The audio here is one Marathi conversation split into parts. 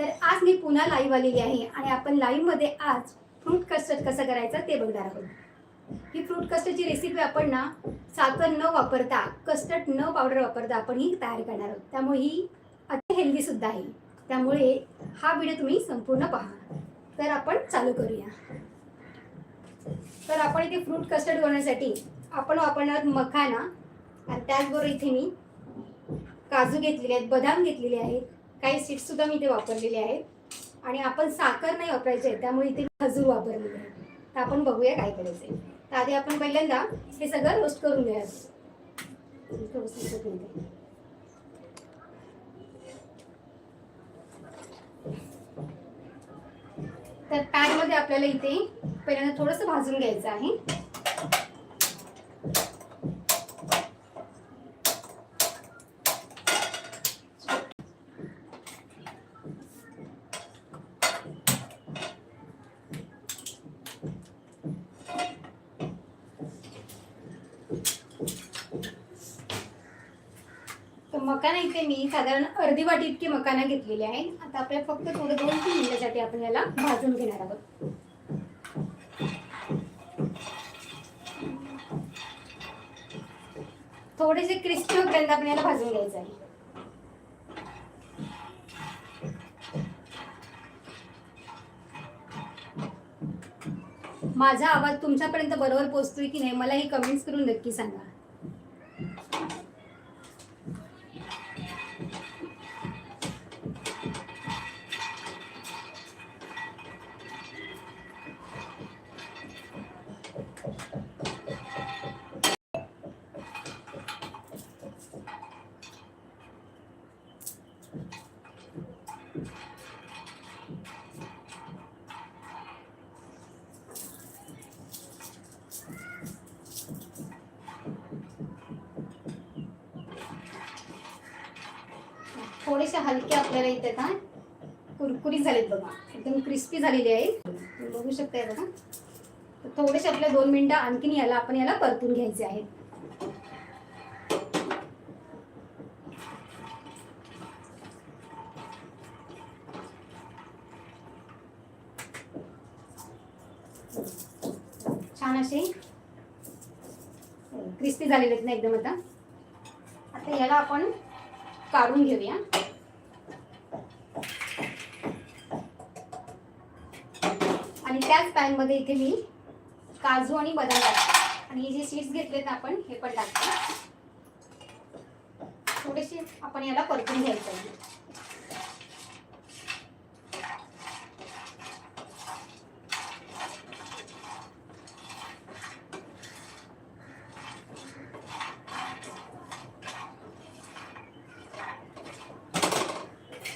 तर आज मी पुन्हा लाईव्ह आलेली आहे आणि आपण लाईव्हमध्ये आज फ्रूट कस्टर्ड कसं करायचं ते बघणार आहोत. ही फ्रूट कस्टर्डची रेसिपी आपण ना साखर न वापरता कस्टर्ड न पावडर वापरता आपण ही तयार करणार आहोत. त्यामुळे ही अति हेल्दीसुद्धा आहे. त्यामुळे हा व्हिडिओ तुम्ही संपूर्ण पहा. तर आपण चालू करूया. तर आपण इथे फ्रूट कस्टर्ड बनवण्यासाठी आपण वापरणार आहोत मखाना आणि त्याचबरोबर इथे मी काजू घेतलेले आहेत बदाम घेतलेले आहेत काही सीड्स सुद्धा मी इथे वापरलेले आहेत. आणि आपण साखर नाही वापरायची आहे त्यामुळे इथे खजूर वापरलेली आहे. तर आपण बघूया काय करायचं तर आधी आपण पहिल्यांदा हे सगळं रोस्ट करून घ्या तर पॅनमध्ये आपल्याला इथे पहिल्यांदा थोडंसं भाजून घ्यायचं आहे तर मकाना इथे मी साधारण अर्धी वाटी इतकी मकाना घेतलेली आहे आता आपल्याला फक्त थोडं दोन तीन मिनिटासाठी आपण याला भाजून घेणार आहोत. थोडेसे क्रिस्पी होईपर्यंत आपण याला भाजून घ्यायचं आहे. माझा आवाज तुमच्यापर्यंत बरोबर पोहोचतोय की नाही मला हे कमेंट्स करून नक्की सांगा. थोडेसे हलके आपल्याला इथे काय? कुरकुरीत झालेत बघा. एकदम क्रिस्पी झालेली आहे. तुम्ही बघू शकताय बघा. तर थोडेसे आपल्या दोन मिनिटं आणखीन याला आपण याला परतून घ्यायचे आहेत. छान असे क्रिस्पी झालेले आहेत ना एकदम आता. आता याला आपण काढून घेऊया. आणि त्याच पॅनमध्ये इथे मी काजू आणि बदाम टाकते. आणि हे जे सीड्स घेतलेत आपण हे पण टाकतो. थोडेसे आपण याला परतून घ्यायचं आहे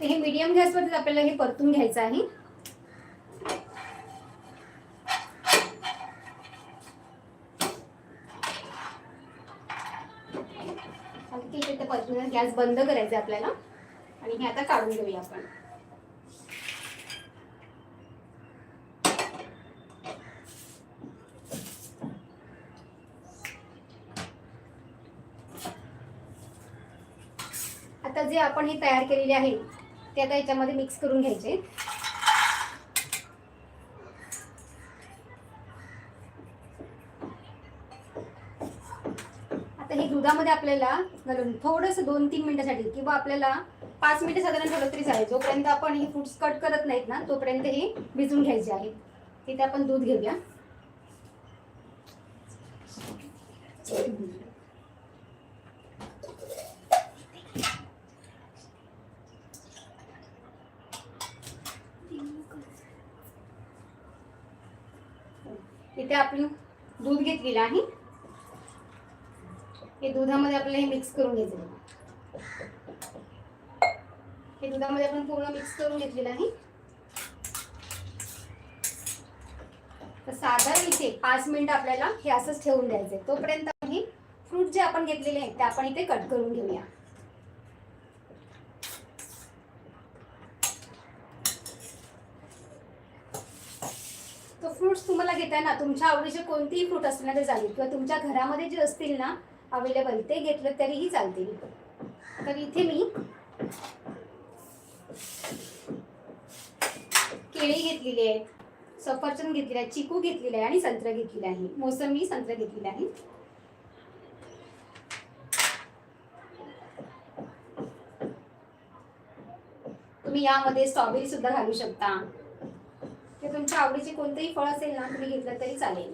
हे मीडियम गॅसवरतीच आपल्याला हे परतून घ्यायचं आहे. परतून गॅस बंद करायचा आहे आपल्याला. आणि हे आता काढून घेऊया आपण. आता जे आपण हे तयार केलेले आहे ते आता याच्यामध्ये मिक्स करून घ्यायचे. आता हे दुधामध्ये आपल्याला घालून थोडंसं दोन तीन मिनिटासाठी किंवा आपल्याला पाच मिनिटं साधारण ठेवलं तरी चालेल. जोपर्यंत आपण हे फ्रुट्स कट करत नाहीत ना तोपर्यंत हे भिजून घ्यायचे आहे. तिथे आपण दूध घेऊया. इथे आपण दूध घेतलेलं आहे. हे दुधामध्ये आपल्याला हे मिक्स करून घ्यायचं हे दुधामध्ये आपण पूर्ण मिक्स करून घेतलेलं आहे. तर साधारण इथे पाच मिनिटं आपल्याला हे असंच ठेवून द्यायचं आहे तोपर्यंत हे फ्रूट जे आपण घेतलेले आहेत ते आपण इथे कट करून घेऊया. फ्रुट्स तुम्हाला घेताय ना तुमच्या आवडीचे कोणतेही फ्रूट असणार तरी चालेल. किंवा तुमच्या घरामध्ये जे असतील ना अवेलेबल ते घेतलं तरीही चालतील. तर इथे मी केळी घेतलेली आहेत सफरचंद घेतलेले आहे चिकू घेतलेले आहे आणि संत्र घेतलेले आहे. मोसंबी संत्र घेतलेले आहे. तुम्ही यामध्ये स्ट्रॉबेरी सुद्धा घालू शकता. ते तुमच्या आवडीचे कोणतेही फळ असेल ना तुम्ही घेतलं तरी चालेल.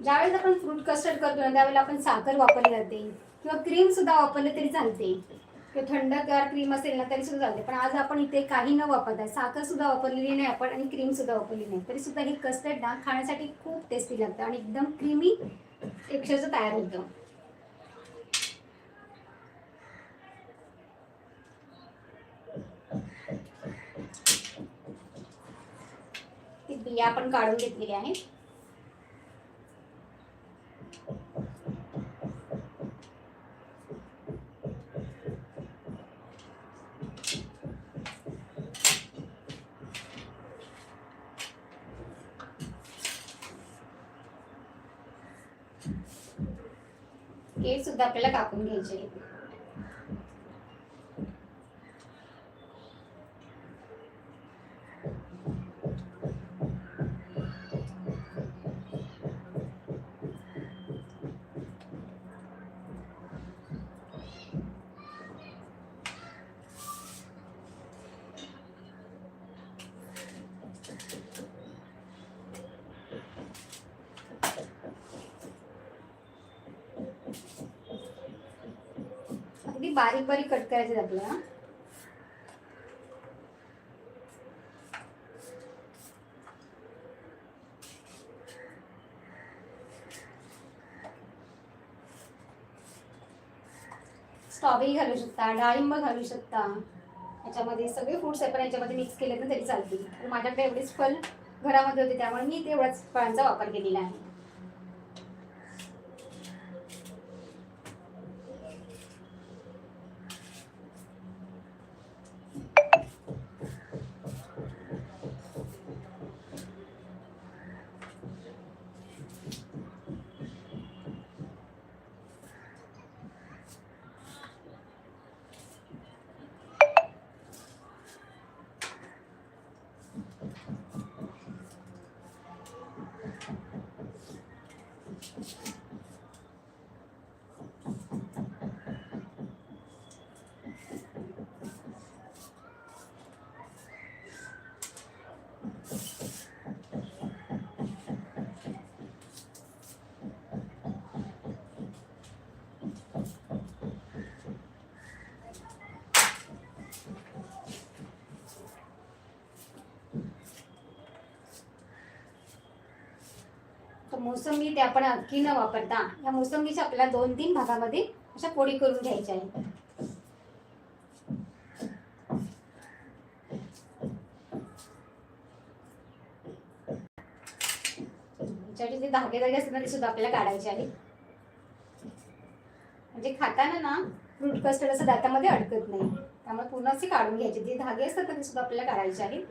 ज्यावेळेस आपण फ्रूट कस्टर्ड करतो ना त्यावेळेला आपण साखर वापरली जाते. किंवा क्रीम सुद्धा वापरली तरी चालते. किंवा थंडगार क्रीम असेल ना तरी सुद्धा चालते. पण आज आपण इथे काही न वापरता साखर सुद्धा वापरलेली नाही आपण आणि क्रीम सुद्धा वापरली नाही. तरी सुद्धा हे कस्टर्ड ना खाण्यासाठी खूप टेस्टी लागतं आणि एकदम क्रीमी टेक्स्चरचं तयार होतं. ती बिया आपण काढून घेतलेली आहे. केक सुद्धा आपल्याला कापून घ्यायचे. बारीक बारीक कट करायचे आपल्याला. स्ट्रॉबेरी घालू शकता डाळिंब घालू शकता. याच्यामध्ये सगळे फ्रुट्स आपण याच्यामध्ये मिक्स केले तर तरी चालतील. माझ्याकडे एवढेच फल घरामध्ये होते त्यामुळे मी तेवढ्याच फळांचा वापर केलेला आहे. तर मोसंबी ते आपण अगदी न वापरता या मोसंबीच्या आपल्याला दोन तीन भागामध्ये अशा पोळी करून घ्यायच्या आहेत. जे धागे धागे असतात ना ते सुद्धा आपल्याला काढायचे आहेत. म्हणजे खाताना ना फ्रूट कस्टर्ड असं दातामध्ये अडकत नाही. त्यामुळे पूर्ण असे काढून घ्यायचे. जे धागे असतात ना ते सुद्धा आपल्याला काढायचे आहेत.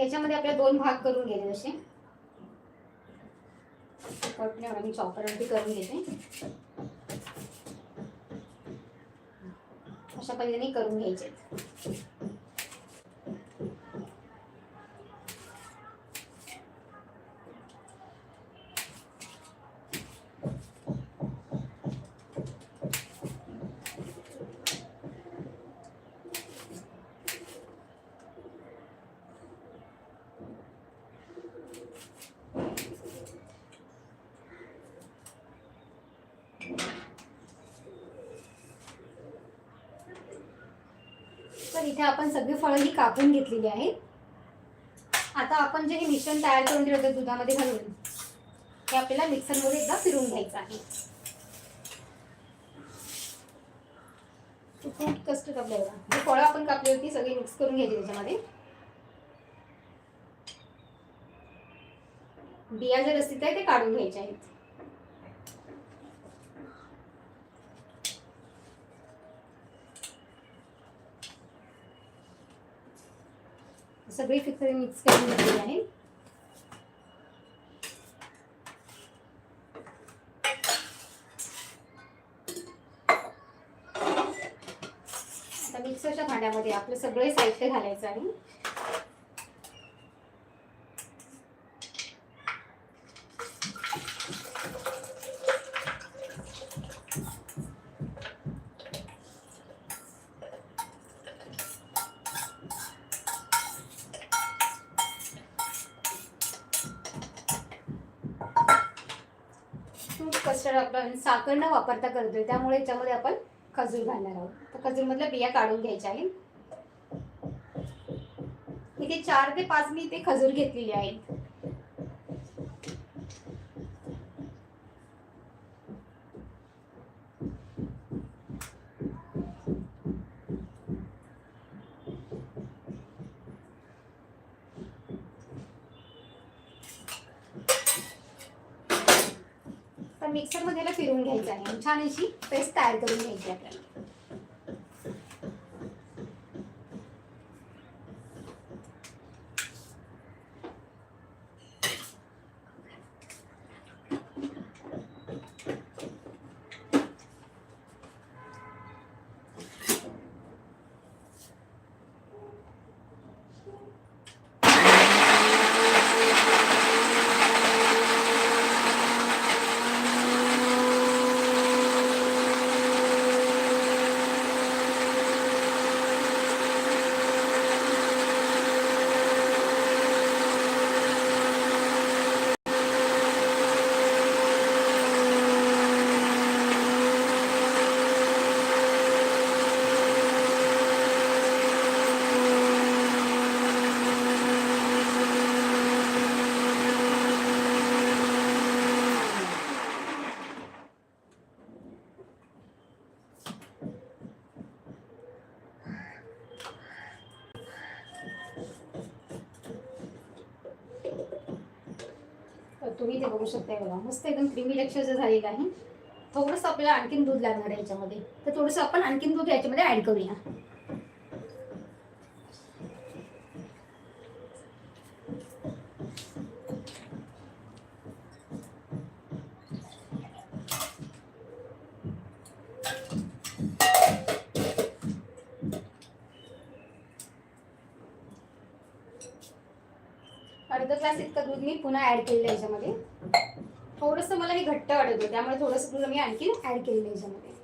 ह्याच्यामध्ये आपल्या दोन भाग करून घ्यायचे जसे नाही मी चॉपरवरती करून घेते. अशा पद्धतीने करून घ्यायचे तर इथे आपण सगळी फळं ही कापून घेतलेली आहेत. आता आपण जे हे मिश्रण तयार करून दिलं होतं दुधामध्ये घालून हे आपल्याला मिक्सरमध्ये एकदा फिरून घ्यायचं आहे. फ्रूट कस्टर्ड आपल्याला जे फळं आपण कापली होती सगळी मिक्स करून घ्यायची त्याच्यामध्ये. बिया जर असतील तर ते काढून घ्यायचे आहेत. सगळी फिक्सरी मिक्स करून घेतलेली आहे. आता मिक्सरच्या भांड्यामध्ये आपलं सगळे साहित्य घालायचं आहे. साखर न वापरता करतोय. त्यामुळे याच्यामध्ये आपण खजूर घालणार आहोत. तर खजूरमधल्या बिया काढून घ्यायच्या आहेत. इथे चार ते पाच मी इथे खजूर घेतलेली आहेत तर मिक्सरमध्ये याला फिरवून घ्यायचं आहे आणि छान अशी पेस्ट तयार करून घ्यायची आपल्याला तर तुम्ही ते बघू शकता बघा. मस्त एकदम क्रीमी टेक्स्चरचं झालेलं आहे. थोडंसं आपल्याला आणखीन दूध लागणार आहे याच्यामध्ये. तर थोडंसं आपण आणखीन दूध याच्यामध्ये ऍड करूया. अर्ध ग्लास इतकं दूध मी पुन्हा ऍड केलेलं आहे याच्यामध्ये. थोडंसं मला हे घट्ट वाटत होतं त्यामुळे थोडंसं दूध मी आणखी ऍड केलेलं आहे याच्यामध्ये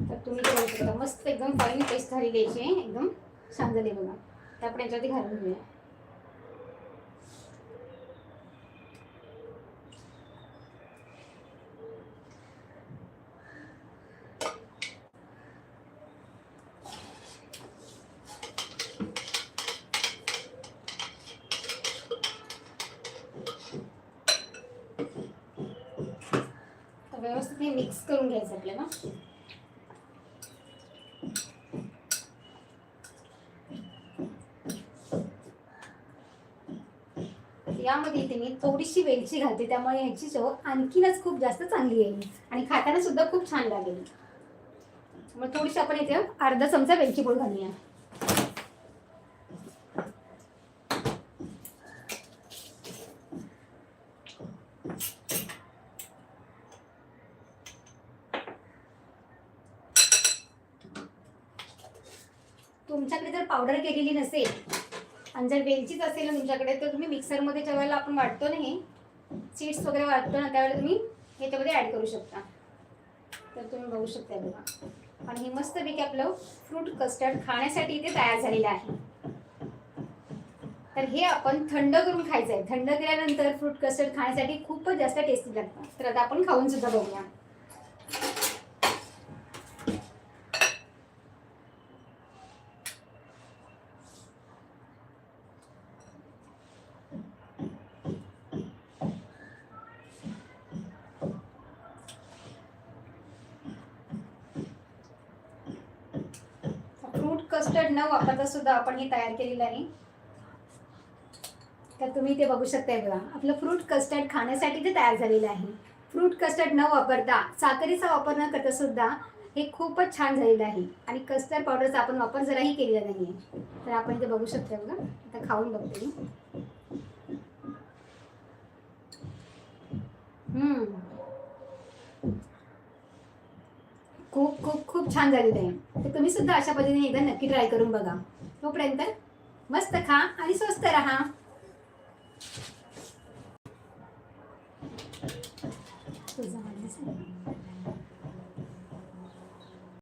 तर तुम्ही ते बघू शकता मस्त एकदम फाईन पेस्ट झालेली याची आहे एकदम छान झाली बघा. ते आपण याच्यावरती घालून घेऊया. तर व्यवस्थित हे मिक्स करून घ्यायचं आपल्याला. यामध्ये इथे मी थोडीशी वेलची घालते त्यामुळे ह्याची चव आणखीनच खूप जास्त चांगली येईल. आणि खाताना सुद्धा खूप छान लागेल. मग थोडीशी आपण इथे अर्धा चमचा वेलची पूड घालूया. तुमच्याकडे जर पावडर केलेली नसेल आणि जर वेलचीच असेल ना तुमच्याकडे तर तुम्ही मिक्सरमध्ये ज्या वेळेला आपण वाटतो ना हे सीड्स वगैरे वाटतो ना त्यावेळेला तुम्ही ह्याच्यामध्ये ॲड करू शकता. तर तुम्ही बघू शकता बघा. आणि हे मस्तपैकी आपलं फ्रूट कस्टर्ड खाण्यासाठी इथे तयार झालेलं आहे. तर हे आपण थंड करून खायचं आहे थंड केल्यानंतर फ्रूट कस्टर्ड खाण्यासाठी खूपच जास्त टेस्टी लागतं तर आता आपण खाऊन सुद्धा बघूया फ्रूट पदार्थ सुद्धा आपण हे तयार केलेलं आहे. तर तुम्ही ते बघू शकताय बघा. आपलं फ्रूट कस्टर्ड खाण्यासाठी ते तयार झालेलं आहे. फ्रूट कस्टर्ड न वापरता साखरेचा वापर न करता सुद्धा हे खूपच छान झालेलं आहे. आणि कस्टर्ड पावडरचा आपण वापर जराही केलेला नाही आहे तर आपण इथे बघू शकतो बघा. आता खाऊन बघते मी. हम्म. खूप खूप खूप छान झालेलं आहे तर तुम्ही सुद्धा अशा पद्धतीने एकदा नक्की ट्राय करून बघा. तोपर्यंत मस्त खा आणि स्वस्त राहा.